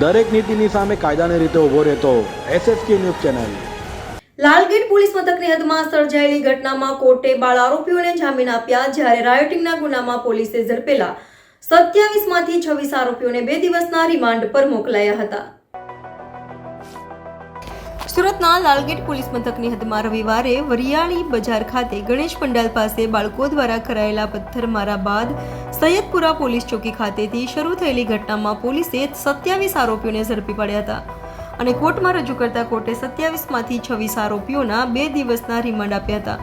દરેક નીતિની સામે કાયદાની રીતે ઊભો રહેતો SSK news channel. Lalgir police મથકની હદમાં સર્જાયેલી ઘટનામાં કોર્ટે બાળ આરોપીઓને જામીન આપ્યા જ્યારે રાયોટિંગના ગુનામાં પોલીસે ઝડપેલા સત્યાવીસમાંથી છવ્વીસ આરોપીઓને બે દિવસના રિમાન્ડ પર મોકલાયા હતા. સુરતના લાલગેટ પોલીસ મથકની હદમાં રવિવારે વરિયાળી બજાર ખાતે ગણેશ પંડાલ પાસે બાળકો દ્વારા કરાયેલા પથ્થરમારા બાદ સૈયદપુરા પોલીસ ચોકી ખાતેથી શરૂ થયેલી ઘટનામાં પોલીસે સત્યાવીસ આરોપીઓને ઝડપી પડ્યા હતા અને કોર્ટમાં રજૂ કરતા કોર્ટે સત્યાવીસમાંથી છવ્વીસ આરોપીઓના બે દિવસના રિમાન્ડ આપ્યા હતા.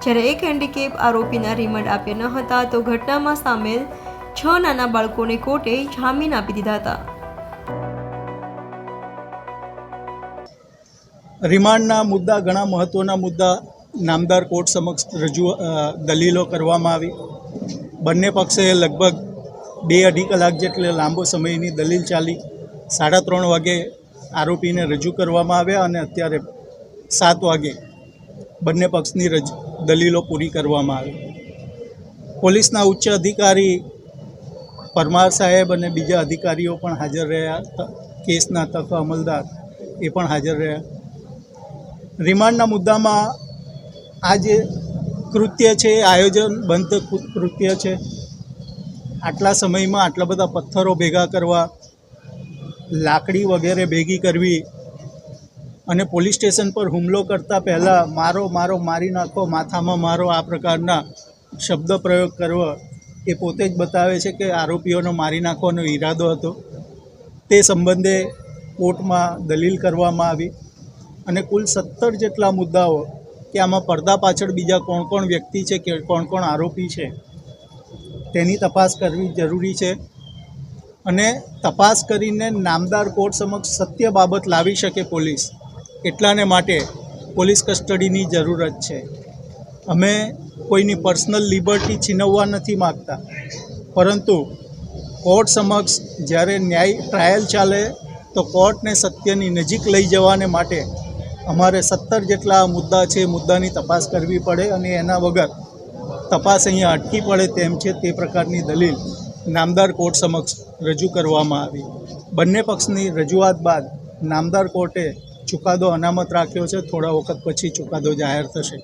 જ્યારે એક હેન્ડીકેપ આરોપીના રિમાન્ડ આપ્યા ન હતા તો ઘટનામાં સામેલ છ નાના બાળકોને કોર્ટે જામીન આપી દીધા હતા. રિમાન્ડના મુદ્દા, ઘણા મહત્ત્વના મુદ્દા નામદાર કોર્ટ સમક્ષ રજૂ દલીલો કરવામાં આવી. બંને પક્ષે લગભગ બે અઢી કલાક જેટલે લાંબો સમયની દલીલ ચાલી. સાડા ત્રણ વાગે આરોપીને રજૂ કરવામાં આવ્યા અને અત્યારે સાત વાગે બંને પક્ષની રજ, દલીલો પૂરી કરવામાં આવી. પોલીસના ઉચ્ચ અધિકારી પરમાર સાહેબ અને બીજા અધિકારીઓ પણ હાજર રહ્યા. કેસના તક અમલદાર એ પણ હાજર રહ્યા. રિમાન્ડના મુદ્દામાં આ જે કૃત્ય છે એ આયોજનબંધ કૃ- કૃત્ય છે. આટલા સમયમાં આટલા બધા પથ્થરો ભેગા કરવા, લાકડી વગેરે ભેગી કરવી અને પોલીસ સ્ટેશન પર હુમલો કરતાં પહેલાં મારો મારો, મારી નાખો, માથામાં મારો આ પ્રકારના શબ્દ પ્રયોગ કરવો એ પોતે જ બતાવે છે કે આરોપીઓનો મારી નાખવાનો ઈરાદો હતો. તે સંબંધે કોર્ટમાં દલીલ કરવામાં આવી. અને કુલ સત્તર જેટલા મુદ્દાઓ કે આમાં પડદા પાછળ બીજા કોણ કોણ વ્યક્તિ છે કે કોણ કોણ આરોપી છે, તેની તપાસ કરવી જરૂરી છે. અને તપાસ કરીને નામદાર કોર્ટ સમક્ષ સત્ય બાબત લાવી શકે પોલીસ, એટલાને માટે પોલીસ કસ્ટડીની જરૂરત છે. અમે કોઈની પર્સનલ લિબર્ટી છીનવવા નથી માગતા, પરંતુ કોર્ટ સમક્ષ જ્યારે ન્યાય ટ્રાયલ ચાલે, તો કોર્ટને સત્યની નજીક લઈ જવાને માટે અમારે સત્તર જેટલા મુદ્દા છે મુદ્દાની તપાસ કરવી પડે અને એના વગર તપાસ અહીંયા અટકી પડે તેમ છે તે પ્રકારની દલીલ નામદાર કોર્ટ સમક્ષ રજૂ કરવામાં આવી. બંને પક્ષની રજૂઆત બાદ નામદાર કોર્ટે ચુકાદો અનામત રાખ્યો છે. થોડા વખત પછી ચુકાદો જાહેર થશે.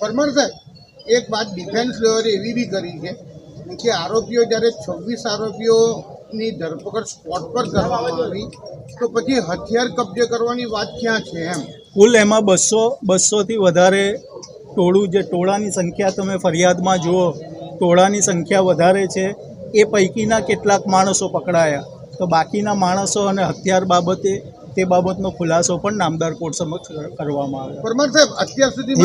પરમાર સાહેબ, એક વાત ડિફેન્સ લેવલે એવી બી કરી છે કે આરોપીઓ જ્યારે છવ્વીસ આરોપીઓની ધરપકડ સ્પોટ પર કરવામાં આવી, તો પછી હથિયાર કબજે કરવાની વાત ક્યાં છે એમ? કુલ એમાં બસો, બસોથી વધારે ટોળું જે ટોળાની સંખ્યા તમે ફરિયાદમાં જુઓ, ટોળાની સંખ્યા વધારે છે. એ પૈકીના કેટલાક માણસો પકડાયા. તો બાકીના માણસો અને હથિયાર બાબતે તે બાબતનો ખુલાસો પણ નામદાર કોર્ટ સમક્ષ કરવામાં આવ્યો. પરમાર સાહેબ અત્યાર સુધી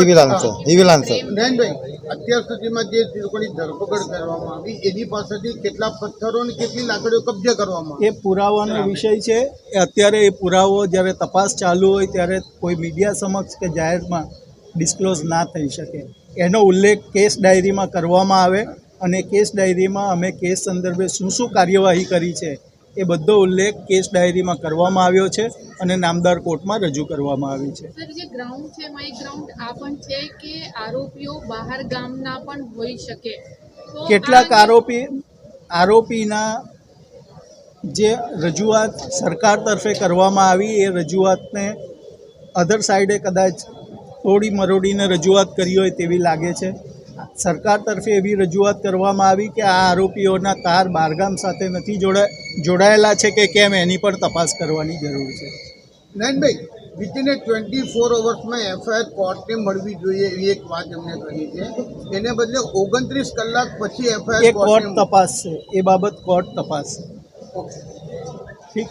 નયનભાઈ અત્યાર સુધીમાં જે લોકોની ધરપકડ કરવામાં આવી એની પાસેથી કેટલા પથ્થરો અને કેટલી લાકડીઓ કબજે કરવામાં એ પુરાવાનો વિષય છે. એ અત્યારે એ પુરાવો જ્યારે તપાસ ચાલુ હોય ત્યારે કોઈ મીડિયા સમક્ષ કે જાહેરમાં ડિસ્ક્લોઝ ના થઈ શકે. એનો ઉલ્લેખ કેસ ડાયરીમાં કરવામાં આવે અને કેસ ડાયરીમાં અમે કેસ સંદર્ભે શું શું કાર્યવાહી કરી છે એ બધો ઉલ્લેખ કેસ ડાયરીમાં કરવામાં આવ્યો છે અને નામદાર કોર્ટમાં રજૂ કરવામાં આવી છે. સર જે ગ્રાઉન્ડ છે માય ગ્રાઉન્ડ આ પણ છે કે આરોપીઓ બહાર ગામના પણ હોઈ શકે. કેટલાક આરોપી આરોપીના જે રજૂઆત સરકાર તરફે કરવામાં આવી એ રજૂઆતને અધર સાઈડે કદાચ થોડી મરોડીને રજૂઆત કરી હોય તેવી લાગે છે. સરકાર તરફે એવી રજૂઆત કરવામાં આવી કે આ આરોપીઓના તાર બારગામ સાથે નથી જોડા જોડાયેલા છે કે કેમ એની પણ તપાસ કરવાની જરૂર છે. નયનભાઈ વિધિન ટ્વેન્ટી ફોર અવર્સમાં એફઆઈઆર કોર્ટને મળવી જોઈએ એવી એક વાત એમને કહી છે. એને બદલે ઓગણત્રીસ કલાક પછી એ એફઆઈઆર કોર્ટ તપાસ છે. એ બાબત કોર્ટ તપાસ ઠીક?